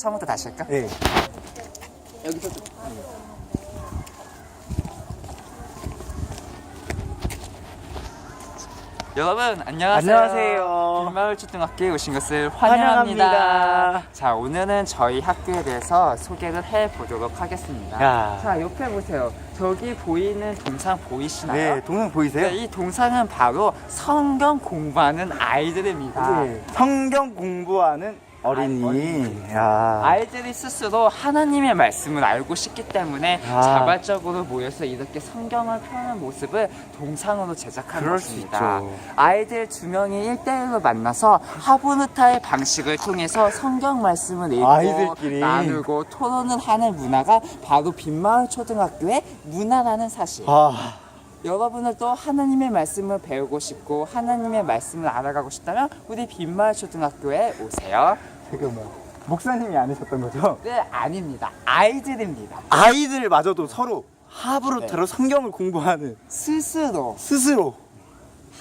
처음부터 다시 할까? 네. 여기서 좀. 여러분 안녕하세요. 안녕하세요. 빈마을 초등학교에 오신 것을 환영합니다. 환영합니다. 자 오늘은 저희 학교에 대해서 소개를 해 보도록 하겠습니다. 야. 자 옆에 보세요. 저기 보이는 동상 보이시나요? 네, 동영 보이세요? 네, 이 동상은 바로 성경 공부하는 아이들입니다. 네. 성경 공부하는 어린이. 어린이. 야. 아이들이 스스로 하나님의 말씀을 알고 싶기 때문에 아. 자발적으로 모여서 이렇게 성경을 펴는 모습을 동상으로 제작한 그럴 수 것입니다. 있죠. 아이들 두 명이 일대일로 만나서 하부르타의 방식을 통해서 성경 말씀을 읽고 아이들끼리. 나누고 토론을 하는 문화가 바로 빈마을 초등학교의 문화라는 사실. 아, 여러분들도 하나님의 말씀을 배우고 싶고 하나님의 말씀을 알아가고 싶다면 우리 빈마을 초등학교에 오세요. 잠깐만. 목사님이 안 하셨던 거죠? 네, 아닙니다. 아이들입니다. 아이들마저도 서로 하브루트로 네. 성경을 공부하는 스스로. 스스로.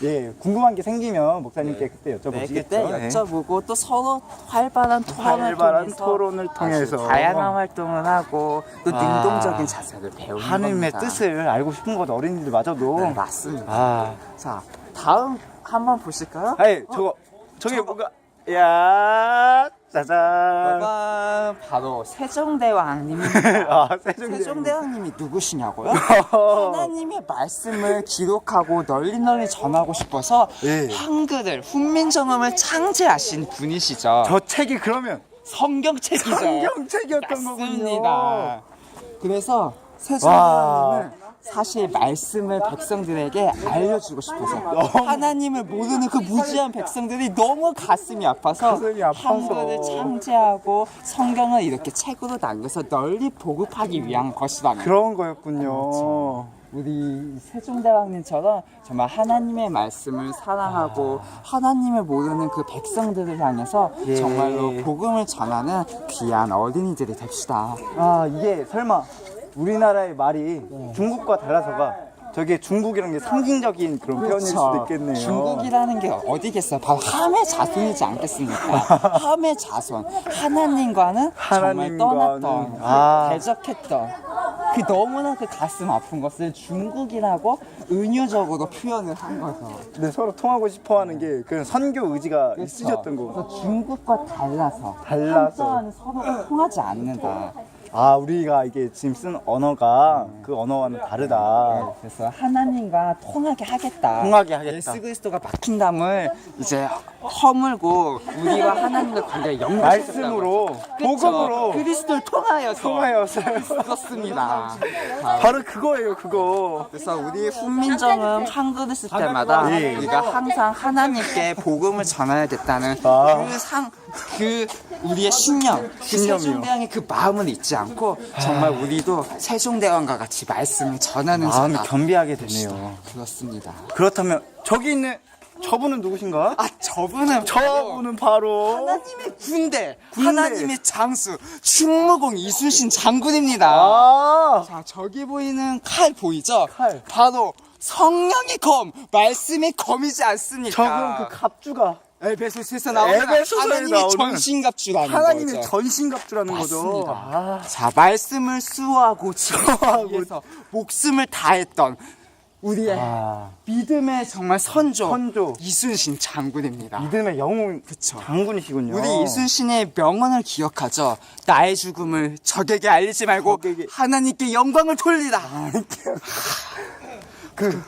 예, 궁금한 게 생기면 목사님께 네. 그때 네, 여쭤보시겠죠? 그때 네. 여쭤보고 또 서로 활발한 토론을 활발한 통해서 토론을 통해서 다양한 활동을 하고 또 아. 능동적인 자세를 배우는 하나님의 겁니다. 뜻을 알고 싶은 거죠, 어린이들마저도. 네, 맞습니다. 아, 자, 다음 한번 보실까요? 아니, 저거, 저게 저거. 뭔가, 야 짜잔. 봐봐, 바로 세종대왕님입니다. 아, 세종대. 세종대왕님이 누구시냐고요? 하나님의 말씀을 기록하고 널리 널리 전하고 싶어서 예. 한글을 훈민정음을 창제하신 분이시죠. 저 책이 그러면 성경책이죠. 성경책이었던 거군요. 맞습니다. 그래서 와. 세종대왕님은 사실 말씀을 백성들에게 알려주고 싶어서 하나님을 모르는 그 무지한 백성들이 너무 가슴이 아파서 가슴이 아파서. 한글을 창제하고 성경을 이렇게 책으로 남겨서 널리 보급하기 위한 것이라는 그런 거였군요. 그렇죠. 우리 세종대왕님처럼 정말 하나님의 말씀을 사랑하고 하나님을 모르는 그 백성들을 향해서 예. 정말로 복음을 전하는 귀한 어린이들이 됩시다. 아, 이게 설마 우리나라의 말이 중국과 달라서가 저게 중국이라는 게 상징적인 그런 표현일 수도 있겠네요. 그렇죠. 중국이라는 게 어디겠어요? 바로 함의 자손이지 않겠습니까? 함의 자손. 하나님과는 정말 하나님과는- 떠났던, 아. 대적했던, 그 너무나 그 가슴 아픈 것을 중국이라고 은유적으로 표현을 한 거죠. 근데 서로 통하고 싶어 하는 게 그런 선교 의지가 그렇죠. 있으셨던 거. 그래서 중국과 달라서 달라서. 한자와는 서로 통하지 않는다. 아, 우리가 이게 지금 쓴 언어가 그 언어와는 다르다. 그래서 하나님과 통하게 하겠다. 통하게 하겠다. 예수 그리스도가 막힌 담을 이제 허물고 우리와 하나님의 관계를 연결시켰다고 말씀으로. 복음으로. 그리스도를 통하여서 통하여서. 그렇습니다. 바로 그거예요, 그거. 그래서 우리 훈민정음 한글을 쓸 때마다 예. 우리가 항상 하나님께 복음을 전해야겠다는 아. 그 상, 그 우리의 신념, 그 신념이요. 세종대왕의 그 마음을 잊지 않고 정말 우리도 세종대왕과 같이 말씀을 전하는 마음이 자가 겸비하게 되네요. 그렇습니다. 그렇다면 저기 있는 저분은 누구신가? 아 저분은 바로 저분은 바로 하나님의 군대, 군대. 하나님의 장수 충무공 이순신 장군입니다. 아, 자 저기 보이는 칼 보이죠? 칼. 바로 성령의 검, 말씀의 검이지 않습니까? 저분 그 갑주가 에베소서에서 나오는 에베소서에 하나님의 나오는 전신갑주라는 거죠. 전신갑주라는 맞습니다. 거죠. 아, 자 말씀을 수호하고 지키기. 위해서 목숨을 다했던 우리의 아, 믿음의 정말 선조, 선조. 이순신 장군입니다. 믿음의 영웅 그쵸. 장군이시군요. 우리 이순신의 명언을 기억하죠. 나의 죽음을 적에게 알리지 말고 적에게. 하나님께 영광을 돌리라. 그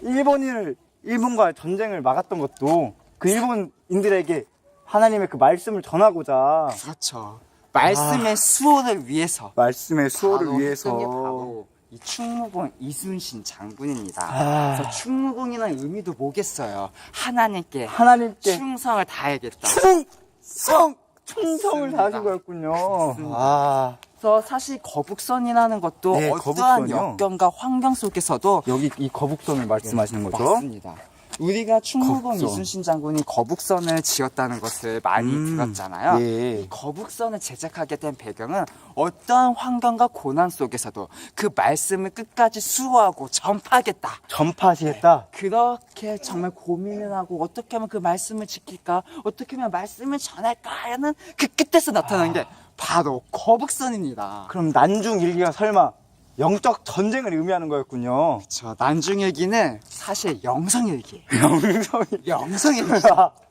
일본인을 일본과 전쟁을 막았던 것도 그 일본인들에게 하나님의 그 말씀을 전하고자 그렇죠. 말씀의 수호를 위해서 말씀의 수호를 바로 위해서 바로 이 충무공 이순신 장군입니다. 아. 그래서 충무공이라는 의미도 뭐겠어요? 하나님께 하나님께 충성을 다해야겠다. 충성 충성을. 다하신 거였군요. 맞습니다. 아 그래서 사실 거북선이라는 것도 네, 어떠한 거북선이요? 역경과 환경 속에서도 여기 이 거북선을 말씀하시는 거죠? 맞습니다. 우리가 충무공 거북선. 이순신 장군이 거북선을 지었다는 것을 많이 음, 들었잖아요. 예. 이 거북선을 제작하게 된 배경은 어떠한 환경과 고난 속에서도 그 말씀을 끝까지 수호하고 전파하겠다. 전파시했다. 그렇게 정말 고민을 하고 어떻게 하면 그 말씀을 지킬까? 어떻게 하면 말씀을 전할까? 하는 그 끝에서 나타난 게 바로 거북선입니다. 그럼 난중 일기가 설마 영적 전쟁을 의미하는 거였군요. 저 난중 일기는 사실 영성 일기예요. 영성이. 영성 일기.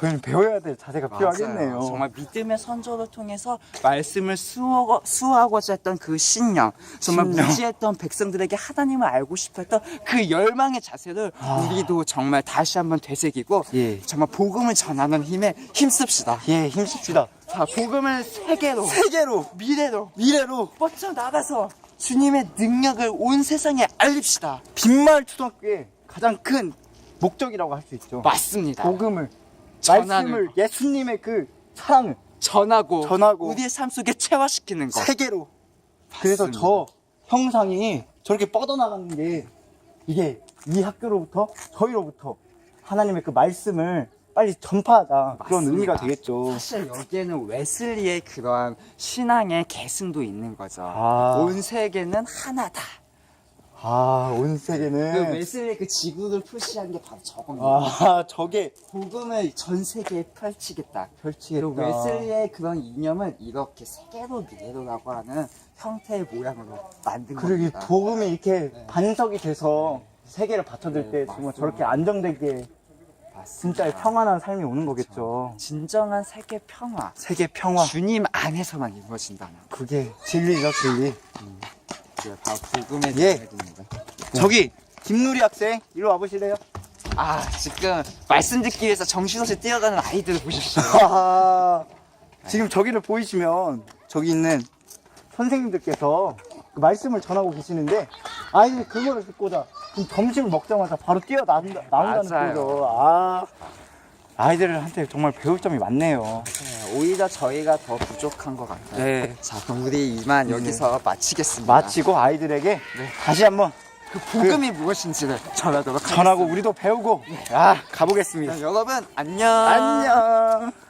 저희는 배워야 될 자세가 필요하겠네요. 정말 믿음의 선조를 통해서 말씀을 수호, 수호하고자 했던 그 신령, 정말 신령. 무지했던 백성들에게 하나님을 알고 싶었던 그 열망의 자세를 우리도 정말 다시 한번 되새기고 아. 예. 정말 복음을 전하는 힘에 힘씁시다. 예, 힘씁시다. 자, 복음을 세계로, 세계로, 미래로, 미래로 뻗쳐 나가서 주님의 능력을 온 세상에 알립시다. 빈말 초등학교의 가장 큰 목적이라고 할 수 있죠. 맞습니다. 복음을, 전하는 말씀을, 예수님의 그 사랑을 전하고, 전하고 우리의 삶 속에 체화시키는 것. 세계로. 그래서 맞습니다. 저 형상이 저렇게 뻗어나가는 게 이게 이 학교로부터 저희로부터 하나님의 그 말씀을 빨리 전파하자 그런 맞습니다. 의미가 되겠죠. 사실 여기에는 웨슬리의 그러한 신앙의 계승도 있는 거죠. 아. 온 세계는 하나다. 아, 온그 세계는 웨슬리의 그 지구를 표시한 게 바로 저겁니다. 아, 저게 복음을 전 세계에 펼치겠다. 펼치겠다. 그 웨슬리의 그런 이념은 이렇게 세계로 미래로라고 하는 형태의 모양으로 만든 그러게 겁니다. 복음이 이렇게 반석이 돼서 세계를 받쳐들 네, 때 정말 맞습니다. 저렇게 안정되게 맞습니다. 진짜의 평안한 삶이 오는 거겠죠. 진정한 세계 평화. 세계 평화. 주님 안에서만 이루어진다는 그게 진리죠, 진리. 게 바로 복음의 예. 진리입니다. 저기 김누리 학생 이리 와보실래요? 아 지금 말씀 듣기 위해서 정신없이 뛰어가는 아이들을 보십시오. 아, 지금 저기를 보이시면 저기 있는 선생님들께서 그 말씀을 전하고 계시는데 아이들이 그거를 듣고자 지금 점심을 먹자마자 바로 뛰어나온다, 나온다는 맞아요. 거죠. 아, 아이들한테 정말 배울 점이 많네요. 네, 오히려 저희가 더 부족한 것 같아요. 네. 자 그럼 우리 이만 여기서 마치겠습니다. 마치고 아이들에게 다시 한번 그 복음이 무엇인지를 전하도록 하겠습니다. 전하고 우리도 배우고 아 가보겠습니다. 여러분 안녕. 안녕.